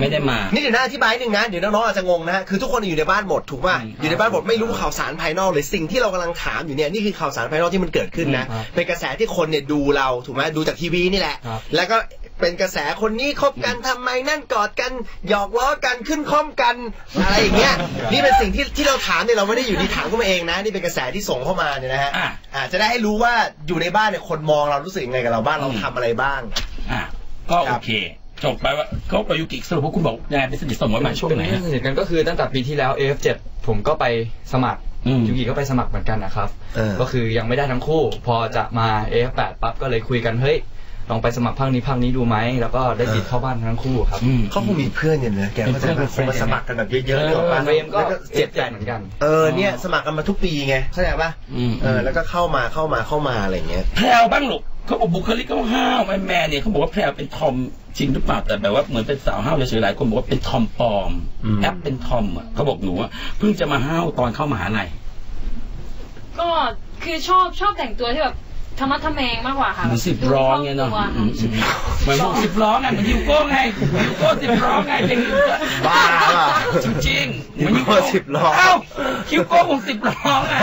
ไม่ได้มา นี่เดี๋ยวนะอธิบายนิดนึงนะ เดี๋ยวน้องๆอาจจะงงนะฮะ คือทุกคนอยู่ในบ้านหมดถูกป่ะอืมอยู่ในบ้านหมดไม่รู้ข่าวสารภายนอกเลย สิ่งที่เรากำลังถามอยู่เนี่ยนี่คือข่าวสารภายนอกที่มันเกิดขึ้นนะครับเป็นกระแสที่คนเนี่ยดูเราถูกไหมดูจากทีวีนี่แหละครับแล้วก็เป็นกระแสคนนี้คบกันทำไมนั่นกอดกันหยอกล้อกันขึ้นคล่อมกันอะไรอย่างเงี้ยนี่เป็นสิ่งที่ที่เราถามเนี่ยเราไม่ได้อยู่ดีถามขึ้นมาเองนะ นี่เป็นกระแสที่ส่งเข้ามาเนี่ยนะฮะอะอ่าจะได้ให้รู้ว่าอยู่ในบ้านเนี่ยคนมองเรารู้สึกยังไงกับเราบ้างเราทำอะไรบ้างอะก็คโอรับเค จบไปว่าเขากับยูกิสรุปว่าคุณบอกยังไงเป็นสนิทสนมกันมาช่วงไหนเป็นฮะสนิทกันก็คือตั้งแต่ปีที่แล้ว AF7 ผมก็ไปสมัครอืม ยูกิก็ไปสมัครเหมือนกันนะครับ เออ ก็คือยังไม่ได้ทั้งคู่ พอจะมา AF8 ปั๊บก็เลยคุยกันเฮ้ยลองไปสมัครภาคนี้ภาคนี้ดูไหมแล้วก็ได้ติดเข้าบ้านทั้งคู่ครับอืม เขาคงมีเพื่อนกันนะแกก็จะเป็นเพื่อนมาสมัครกันแบบเยอะๆเนี่ยหรอปะเฟรมก็แล้วเจ็บใจเหมือนกัน เออเนี่ยสมัครกันมาทุกปีไงเข้าใจปะอืม เออแล้วก็เข้ามาเข้ามาเข้ามาอะไรอย่างเงี้ย แพรวบ้างลูกเขาบอกบุคลิกเขาห้าวแม่แม่เนี่ยเขาบอกว่าแพรวเป็นทอม จริงหรือเปล่าแต่แบบว่าเหมือนเป็นสาวห้าวเฉยๆหลายคนบอกว่าเป็นทอมปลอมอืมแอปเป็นทอมอะเขาบอกหนูว่าเพิ่งจะมาห้าวตอนเข้ามหาลัยก็คือชอบชอบแต่งตัวที่แบบธรรมะทะแมงมากกว่าค่ะเหมือนสิบล้อไงเนาะดูคล่องตัวอืมเหมือนพวกสิบล้อไงเหมือนยูโก้ไงยูโก้สิบล้อไงเป็นยูโก้บ้าป่ะจริงๆเหมือนยูโก้สิบล้อเอ้ายูโก้ของสิบล้อไง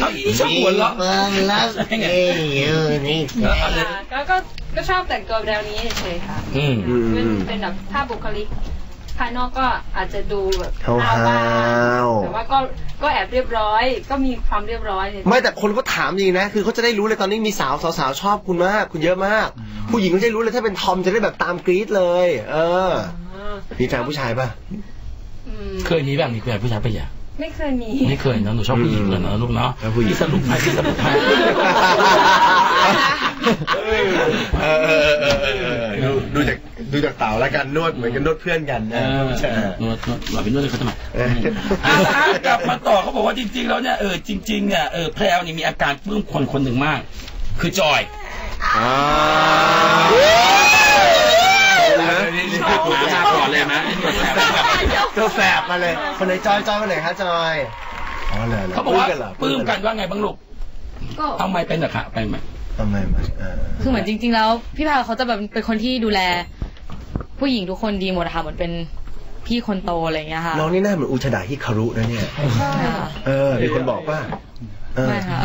เอาอีชอบหัวเราะความรักไงเอ้ยเออนี่เออเอาเลยค่ะก็ ก็ก็ชอบแต่งตัวแนวนี้เฉยๆค่ะอืมอืม เป็นอืมเป็นแบบภาพบุคลิก ภายนอกก็อาจจะดูแบบห้าวๆบ้างแต่ว่าก็ก็แอบเรียบร้อย ก็มีความเรียบร้อยในไม่แต่คนก็ถามจริงนะ คือเขาจะได้รู้เลยตอนนี้มีสาวสาวๆชอบคุณมาก คุณเยอะมาก ผู้หญิงก็จะได้รู้เลยถ้าเป็นทอมจะได้แบบตามกรี๊ดเลย เออ อ่ามีแฟนผู้ชายป่ะ อืมเคยมีแบบมีแฟนผู้ชายไปะยังไม่เคยมี ไม่เคยเนอะหนูชอบผู้หญิงเลยเนอะลูกเนาะชอบผู้หญิงพี่สรุปให้พี่สรุปให้ เออดูดูจากดูจากเต่าแล้วกันนวดเหมือนกันนวดเพื่อนกันนะใช่นวดนวดหล่อเป็นนวดเลยเขาทำไมกลับมาต่อเขาบอกว่าจริง ๆ แล้วเนี่ยเออจริงๆเนี่ยเออแพรวนี่มีอาการปลื้มคนคนหนึ่งมาก คือจอยอ่ามาก่อนเลยนะตัวแสบมาเลย คนไหนจอยจอยคนไหนคะจอยเขาบอกว่าปลื้มกันว่าไงบ้างลูกก็เอาไมเป็นเหรอคะไปไหม ทำไมมาเออคือเหมือนจริง ๆ แล้ว พี่แพรวเขาจะแบบเป็นคนที่ดูแล ผู้หญิงทุกคนดีหมดอะค่ะเหมือนเป็นพี่คนโตอะไรอย่างเงี้ยค่ะน้องนี่หน้าเหมือนอุชดาฮิคารุนะเนี่ยค่ะ เออมีคนบอกป่ะเออไม่ค่ะ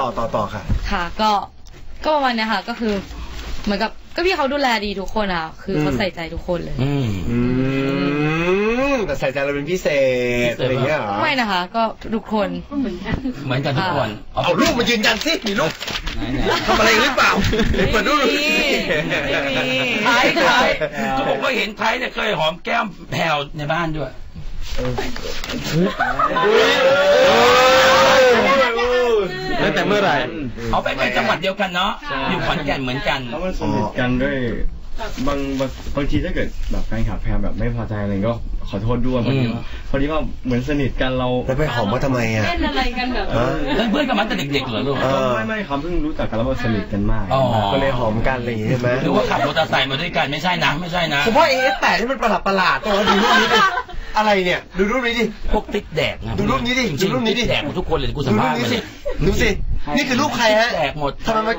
ต่อต่อต่อค่ะ ค่ะ ก็ก็ประมาณเนี้ยค่ะ ก็คือ เหมือนกับก็พี่เขาดูแลดีทุกคนอะคือเขาอืม ใส่ใจทุกคนเลย อืม อืม แต่ใส่ใจเราเป็นพิเศษอะไรอย่างเงี้ยเหรอไม่นะคะ ก็ทุกคนเหมือนกันทุกคนเอาลูกมายืนยันสิมีลูกทำอะไรหรือเปล่าเปิดดูดูสิไม่มีไทยไทยเขาบอกว่าเห็นไทยเนี่ยเคยหอมแก้มแพรวในบ้านด้วยตั้งแต่เมื่อไหร่เอาไปเป็นจังหวัดเดียวกันเนาะอยู่ขอนแก่นเหมือนกันเขามันสนิทกันด้วย บางบางบางทีถ้าเกิดแบบแฟนคลับแพรแบบไม่พอใจอะไรก็ขอโทษด้วยพอดีว่าพอดีว่าเหมือนสนิทกันเราแล้วไปหอมมาทำไมอะเล่นอะไรกันแบบเออเป็นเพื่อนกันมาตั้งแต่เด็กๆเหรอลูกเออไม่ไม่ครับเพิ่งรู้จักกันแล้วว่าสนิทกันมากอ๋อก็เลยหอมกันอะไรอย่างงี้ใช่ไหมหรือว่าขับมอเตอร์ไซค์มาด้วยกันไม่ใช่นะไม่ใช่นะผมว่าเอฟแปดที่มันประหลาดประหลาดตัวดูรูปนี้ดิอะไรเนี่ยดูรูปนี้ดิพวกติ๊กแดกนะดูรูปนี้ดิจริงดูรูปนี้ดิติ๊กแดกหมดทุกคนเลยกูสัดูมรูภาปษณ์นี้มาสิสิดูสินี่คือรูปใครฮะแตกหมดทำไมมา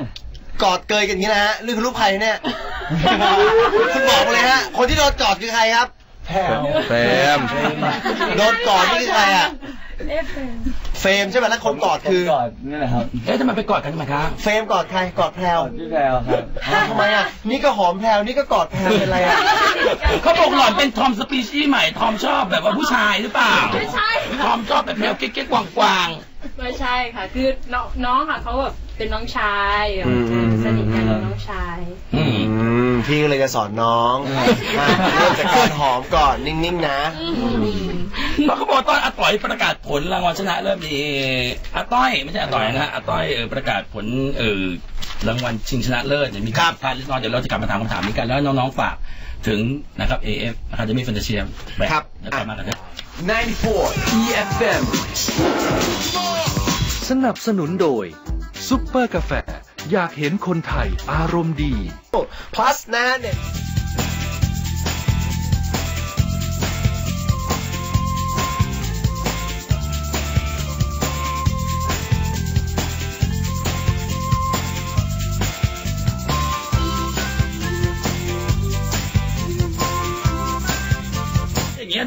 กอดเกยกันอย่างนี้นะฮะนี่คือรูปใครเนี่ย คุณบอกมาเลยฮะ คนที่โดนกอดคือใครครับ แพมแฟมโดนกอดนี่คือใครอะ เอฟเฟนเฟรมใช่ไหมแล้วคนกอดคือ กอดนี่แหละครับเอ๊ะทำไมไปกอดกันทำไมคะเฟรมกอดใคร กอดแพรวพี่แพรครับอ้าวทำไมอะ นี่ก็หอมแพรวนี่ก็กอดแพรวเป็นไรอะ เขาบอกหล่อนเป็นทอมสปีชีส์ใหม่ ทอมชอบแบบว่าผู้ชายหรือเปล่าไม่ใช่ ทอมชอบแบบแนวเก๊กๆกวาง ไม่ใช่ค่ะ คือน้องน้องค่ะเขาแบบเป็นน้องชายอืมอืม สนิทกันเป็นน้องชายๆอืม อืมพี่ก็เลยจะสอนน้องอะเริ่มจากการหอมก่อนนิ่งๆนะ เพราะเขาบอกตอนอาต้อยประกาศผลรางวัลชนะเลิศดีอาต้อยไม่ใช่อาต้อยนะฮะอาต้อยเออประกาศผลเออรางวัลชิงชนะเลิศเนี่ยมีครับพลาดเล็กน้อยเดี๋ยวเราจะกลับมาถามคำถามนี้กันแล้วน้องๆฝากถึงนะครับ AF นะครับจะมีแฟนตาเชียแบบครับ แล้วกลับมากันนะ 94 EFM สนับสนุนโดยซุปเปอร์กาแฟ อยากเห็นคนไทยอารมณ์ดี plus นะฮะเนี่ย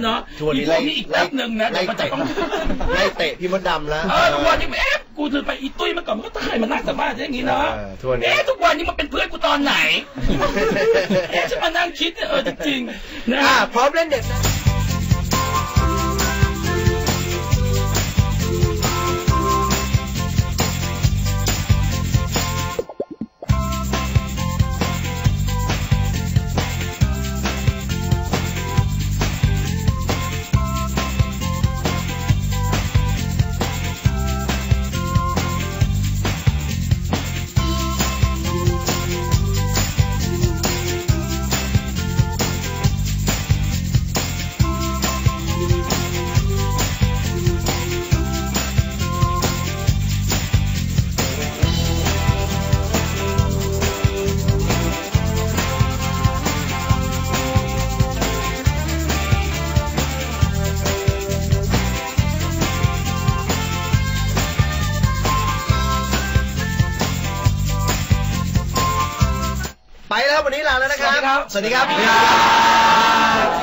เนาะทุกวันอีนี้พวไล่กนี้อีกแป๊บหนึ่งนะไล่เดี๋ยวมันจะเตะต้อง ไล่เตะพี่มดดำแล้ว เออทุกวันนี้เอ๊ะ กูถึงไปอีตุ้ยเมื่อก่อนมันก็ตายมานั่งสัมภาษณ์อย่างนี้เนาะเออทุกวันนี้ เอ๊ะทุกวันนี้มันเป็นเพื่อนกูตอนไหน เอ๊ะฉันมานั่งคิดเนี่ยเออจริงๆนะ อ่าพร้อมเล่นเด็ดนะ ววันนี้ลาแล้วนะครับ สวัสดีครับ